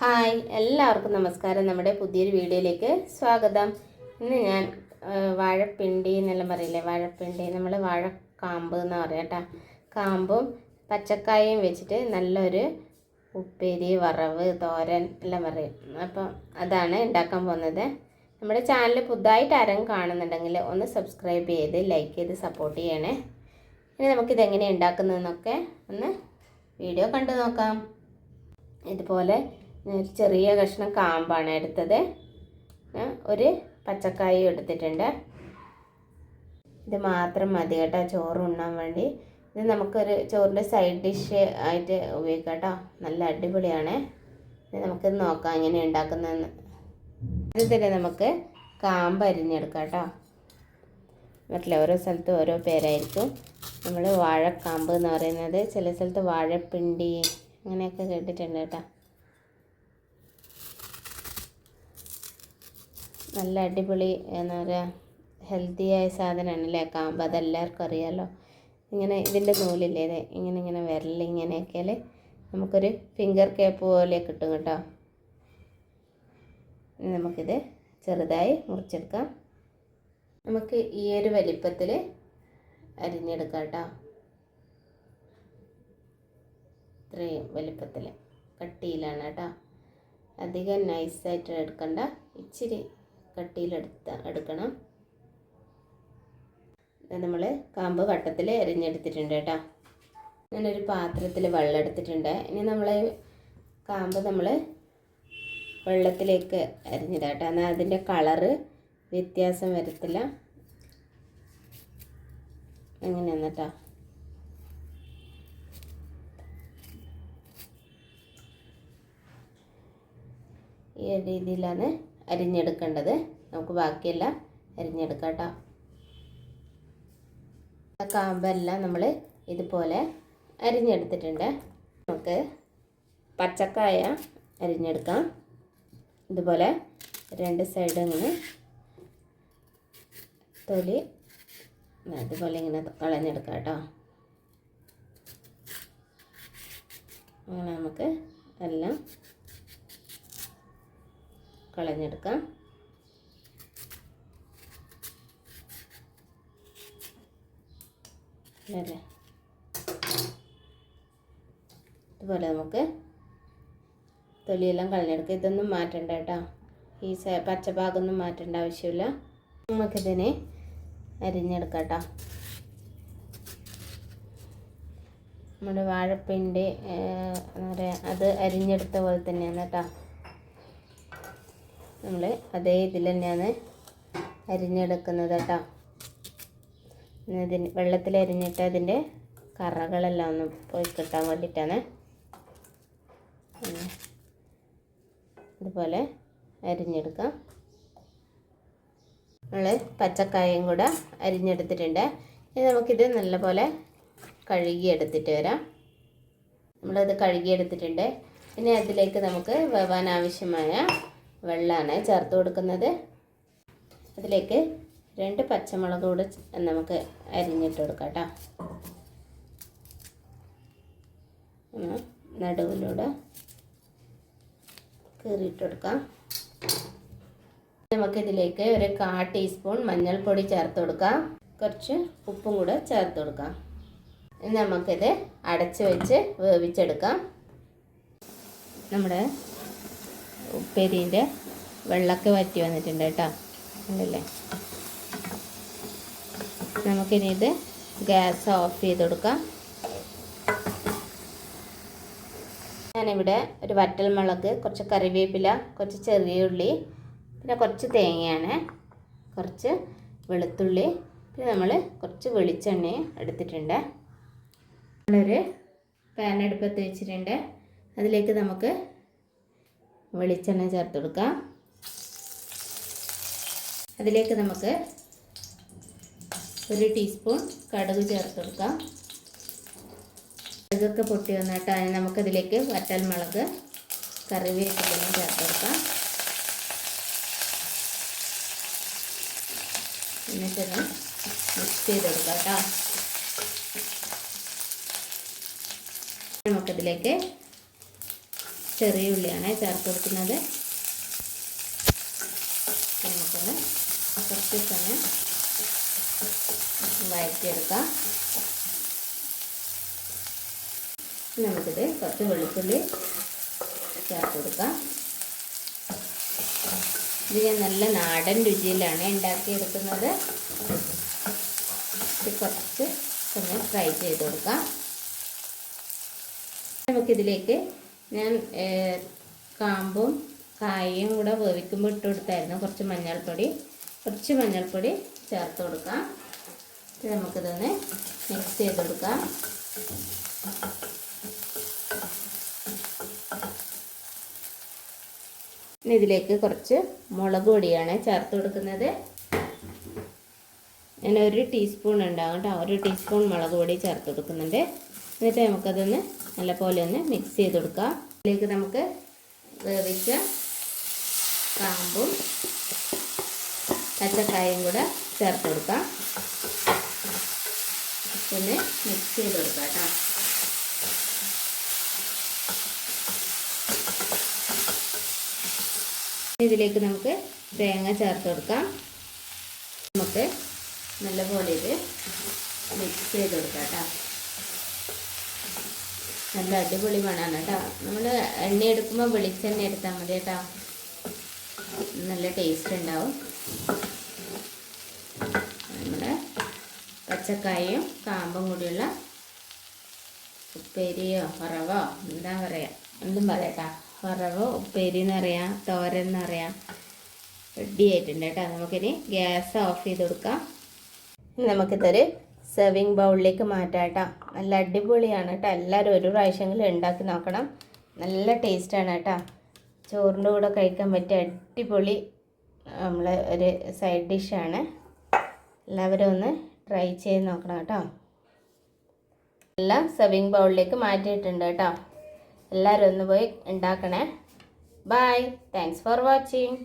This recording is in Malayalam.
ഹായ് എല്ലാവർക്കും നമസ്കാരം. നമ്മുടെ പുതിയൊരു വീഡിയോയിലേക്ക് സ്വാഗതം. ഇന്ന് ഞാൻ വാഴപ്പിണ്ടി എന്നെല്ലാം പറയില്ലേ? വാഴപ്പിണ്ടി നമ്മൾ വാഴക്കാമ്പ് എന്ന് പറയാം കേട്ടോ. കാമ്പും പച്ചക്കായും വെച്ചിട്ട് നല്ലൊരു ഉപ്പേരി വറവ് തോരൻ എല്ലാം പറയും. അപ്പം അതാണ് ഉണ്ടാക്കാൻ പോകുന്നത്. നമ്മുടെ ചാനൽ പുതുതായിട്ട് ആരും കാണുന്നുണ്ടെങ്കിൽ ഒന്ന് സബ്സ്ക്രൈബ് ചെയ്ത് ലൈക്ക് ചെയ്ത് സപ്പോർട്ട് ചെയ്യണേ. ഇനി നമുക്കിത് എങ്ങനെയാണ് ഉണ്ടാക്കുന്നതെന്നൊക്കെ ഒന്ന് വീഡിയോ കണ്ടു നോക്കാം. ഇതുപോലെ ചെറിയ കഷ്ണം കാമ്പാണ് എടുത്തത്. ഒരു പച്ചക്കായും എടുത്തിട്ടുണ്ട്. ഇത് മാത്രം മതി കേട്ടോ ചോറ് ഉണ്ണാൻ വേണ്ടി. ഇത് നമുക്കൊരു ചോറിന്റെ സൈഡ് ഡിഷ് ആയിട്ട് ഉപയോഗിക്കാം കേട്ടോ. നല്ല അടിപൊളിയാണ്. ഇത് നമുക്ക് നോക്കാം എങ്ങനെ ഉണ്ടാക്കുന്നതെന്ന്. ഇത് തന്നെ നമുക്ക് കാമ്പ് അരിഞ്ഞെടുക്കാം കേട്ടോ. മറ്റുള്ള ഓരോ സ്ഥലത്തും ഓരോ പേരായിരിക്കും. നമ്മൾ വാഴക്കാമ്പ് എന്ന് പറയുന്നത് ചില സ്ഥലത്ത് വാഴപ്പിണ്ടി അങ്ങനെയൊക്കെ കേട്ടിട്ടുണ്ട് കേട്ടോ. നല്ല അടിപൊളി എന്താ പറയുക ഹെൽത്തിയായ സാധനമാണ് അല്ലേ? കാമ്പ് അതെല്ലാവർക്കും അറിയാമല്ലോ ഇങ്ങനെ ഇതിന്റെ നൂലില്ലേ ഇത് ഇങ്ങനെ ഇങ്ങനെ വിരൽ ഇങ്ങനെയൊക്കെയാൽ നമുക്കൊരു ഫിംഗർ കേപ്പ് പോലെ കിട്ടും കേട്ടോ. നമുക്കിത് ചെറുതായി മുറിച്ചെടുക്കാം. നമുക്ക് ഈ ഒരു വലിപ്പത്തിൽ അരിഞ്ഞെടുക്കാം കേട്ടോ. ഇത്രയും വലിപ്പത്തിൽ കട്ടിയിലാണ് കേട്ടോ. അധികം നൈസായിട്ട് എടുക്കണ്ട. ഇച്ചിരി കട്ടിയിലെടുത്ത എടുക്കണം. നമ്മൾ കാമ്പ് വട്ടത്തിൽ എരിഞ്ഞെടുത്തിട്ടുണ്ട് കേട്ടോ. ഞാനൊരു പാത്രത്തിൽ വെള്ളം എടുത്തിട്ടുണ്ട്. ഇനി നമ്മൾ കാമ്പ് നമ്മൾ വെള്ളത്തിലേക്ക് അരിഞ്ഞിടാം കേട്ടോ. എന്നാൽ അതിന്റെ കളറ് വ്യത്യാസം വരത്തില്ല. എങ്ങനെയാന്ന് കേട്ടോ. ഈ രീതിയിലാണ് അരിഞ്ഞെടുക്കേണ്ടത്. നമുക്ക് ബാക്കിയെല്ലാം അരിഞ്ഞെടുക്കാം കേട്ടോ കാമ്പെല്ലാം നമ്മൾ ഇതുപോലെ അരിഞ്ഞെടുത്തിട്ടുണ്ട്. നമുക്ക് പച്ചക്കായ അരിഞ്ഞെടുക്കാം. ഇതുപോലെ രണ്ട് സൈഡ് ഇങ്ങനെ തൊലി അതുപോലെ ഇങ്ങനെ കളഞ്ഞെടുക്കാം കേട്ടോ അങ്ങനെ നമുക്ക് എല്ലാം കളഞ്ഞെടുക്കാം. ഇതുപോലെ നമുക്ക് തൊലിയെല്ലാം കളഞ്ഞെടുക്കുക ഇതൊന്നും മാറ്റണ്ട കേട്ടോ. ഈ സ പച്ച ഭാഗമൊന്നും മാറ്റേണ്ട ആവശ്യമില്ല. നമുക്കിതിനെ അരിഞ്ഞെടുക്കാം കേട്ടോ. നമ്മുടെ വാഴപ്പിന്റെ എന്താ പറയുക അത് അരിഞ്ഞെടുത്ത പോലെ തന്നെയാണ് കേട്ടോ. നമ്മൾ അതേ ഇതിൽ തന്നെയാണ് അരിഞ്ഞെടുക്കുന്നത് കേട്ടോ. വെള്ളത്തിൽ അരിഞ്ഞിട്ട് അതിന്റെ കറകളെല്ലാം ഒന്ന് പോയി കിട്ടാൻ വേണ്ടിയിട്ടാണ്. ഇതുപോലെ അരിഞ്ഞെടുക്കാം. നമ്മൾ പച്ചക്കായും കൂടെ അരിഞ്ഞെടുത്തിട്ടുണ്ട്. ഇനി നമുക്കിത് നല്ലപോലെ കഴുകിയെടുത്തിട്ട് വരാം. നമ്മളത് കഴുകിയെടുത്തിട്ടുണ്ട്. ഇനി അതിലേക്ക് നമുക്ക് വേവാൻ ആവശ്യമായ വെള്ളമാണ് ചേർത്ത് കൊടുക്കുന്നത്. അതിലേക്ക് രണ്ട് പച്ചമുളക് കൂടെ നമുക്ക് അരിഞ്ഞിട്ട് കൊടുക്കാം കേട്ടോ നടുവിലൂടെ കീറിയിട്ട് കൊടുക്കാം. നമുക്കിതിലേക്ക് ഒരു കാ ടീസ്പൂൺ മഞ്ഞൾപ്പൊടി ചേർത്ത് കൊടുക്കാം. കുറച്ച് ഉപ്പും കൂടെ ചേർത്ത് കൊടുക്കാം. നമുക്കിത് അടച്ച് വെച്ച് വേവിച്ചെടുക്കാം. നമ്മുടെ ഉപ്പേരീന്റെ വെള്ളമൊക്കെ വറ്റി വന്നിട്ടുണ്ട് കേട്ടോ. ഉണ്ടല്ലേ നമുക്കിനി ഇത് ഗ്യാസ് ഓഫ് ചെയ്ത് കൊടുക്കാം. ഞാനിവിടെ ഒരു വറ്റൽ മുളക് കുറച്ച് കറിവേപ്പില കുറച്ച് ചെറിയ ഉള്ളി പിന്നെ കുറച്ച് തേങ്ങയാണ് കുറച്ച് വെളുത്തുള്ളി പിന്നെ നമ്മൾ കുറച്ച് വെളിച്ചെണ്ണയും എടുത്തിട്ടുണ്ട്. നമ്മളൊരു പാൻ അടുപ്പത്ത് വെച്ചിട്ടുണ്ട്. അതിലേക്ക് നമുക്ക് വെളിച്ചെണ്ണ ചേർത്ത് കൊടുക്കാം അതിലേക്ക് നമുക്ക് ഒരു ടീസ്പൂൺ കടുക് ചേർത്ത് കൊടുക്കാം. കടുകൊക്കെ പൊട്ടി വന്നിട്ട് അതിന് നമുക്കതിലേക്ക് വറ്റൽമുളക് കറിവേപ്പിലെല്ലാം ചേർത്ത് കൊടുക്കാം. എന്നിട്ടൊന്ന് മിക്സ് ചെയ്ത് കൊടുക്കാം കേട്ടോ. നമുക്കതിലേക്ക് ചെറിയ ഉള്ളിയാണ് ചേർത്ത് കൊടുക്കുന്നത്. നമുക്കൊന്ന് കുറച്ച് സമയം വഴറ്റിയെടുക്കാം. നമുക്കിത് കുറച്ച് വെളുത്തുള്ളി ചേർത്ത് കൊടുക്കാം. ഇത് ഞാൻ നല്ല നാടൻ രുചിയിലാണ് ഉണ്ടാക്കിയെടുക്കുന്നത്. കുറച്ച് സമയം ഫ്രൈ ചെയ്ത് കൊടുക്കാം. നമുക്കിതിലേക്ക് ഞാൻ കാമ്പും കായയും കൂടെ വേവിക്കുമ്പോൾ ഇട്ട് കൊടുത്തായിരുന്നു. കുറച്ച് മഞ്ഞൾപ്പൊടി കുറച്ച് മഞ്ഞൾപ്പൊടി ചേർത്ത് കൊടുക്കാം. നമുക്കിതൊന്ന് മിക്സ് ചെയ്ത് കൊടുക്കാം. ഇനി ഇതിലേക്ക് കുറച്ച് മുളക് പൊടിയാണ് ചേർത്ത് കൊടുക്കുന്നത്. ഞാൻ ഒരു ടീസ്പൂൺ ഉണ്ടാകും കേട്ടോ. ഒരു ടീസ്പൂൺ മുളക് പൊടി ചേർത്ത് കൊടുക്കുന്നുണ്ട്. എന്നിട്ട് നമുക്കതൊന്ന് നല്ലപോലെ ഒന്ന് മിക്സ് ചെയ്ത് കൊടുക്കാം. അതിലേക്ക് നമുക്ക് വേവിച്ച കാമ്പും പച്ചക്കായും കൂടെ ചേർത്ത് കൊടുക്കാം. ഒന്ന് മിക്സ് ചെയ്ത് കൊടുക്കാം കേട്ടോ. ഇതിലേക്ക് നമുക്ക് തേങ്ങ ചേർത്ത് കൊടുക്കാം. നമുക്ക് നല്ലപോലെ ഇത് മിക്സ് ചെയ്ത് കൊടുക്കാം കേട്ടോ. നല്ല അടിപൊളി മണമാണ് കേട്ടോ. നമ്മൾ എണ്ണ എടുക്കുമ്പോൾ വെളിച്ചെണ്ണ എടുത്താൽ മതി കേട്ടോ. നല്ല ടേസ്റ്റ് ഉണ്ടാവും. നമ്മുടെ പച്ചക്കായും കാമ്പും കൂടിയുള്ള ഉപ്പേരിയോ വറവോ എന്താ പറയുക എന്തും പറയാം വറവോ ഉപ്പേരി എന്ന് പറയാം തോരൻ എന്ന് പറയാം. റെഡി ആയിട്ടുണ്ട് കേട്ടോ. നമുക്കിനി ഗ്യാസ് ഓഫ് ചെയ്ത് കൊടുക്കാം. നമുക്കിതൊരു സെർവിങ് ബൗളിലേക്ക് മാറ്റാം കേട്ടോ നല്ല അടിപൊളിയാണ് കേട്ടോ എല്ലാവരും ഒരു പ്രാവശ്യമെങ്കിലും ഉണ്ടാക്കി നോക്കണം. നല്ല ടേസ്റ്റാണ് കേട്ടോ ചോറിന്റെ കൂടെ കഴിക്കാൻ പറ്റിയ അടിപൊളി നമ്മൾ ഒരു സൈഡ് ഡിഷാണ് എല്ലാവരും ഒന്ന് ട്രൈ ചെയ്ത് നോക്കണം കേട്ടോ എല്ലാം സെർവിങ് ബൗളിലേക്ക് മാറ്റിയിട്ടുണ്ട് കേട്ടോ എല്ലാവരും ഒന്ന് പോയി ഉണ്ടാക്കണേ. Bye thanks for watching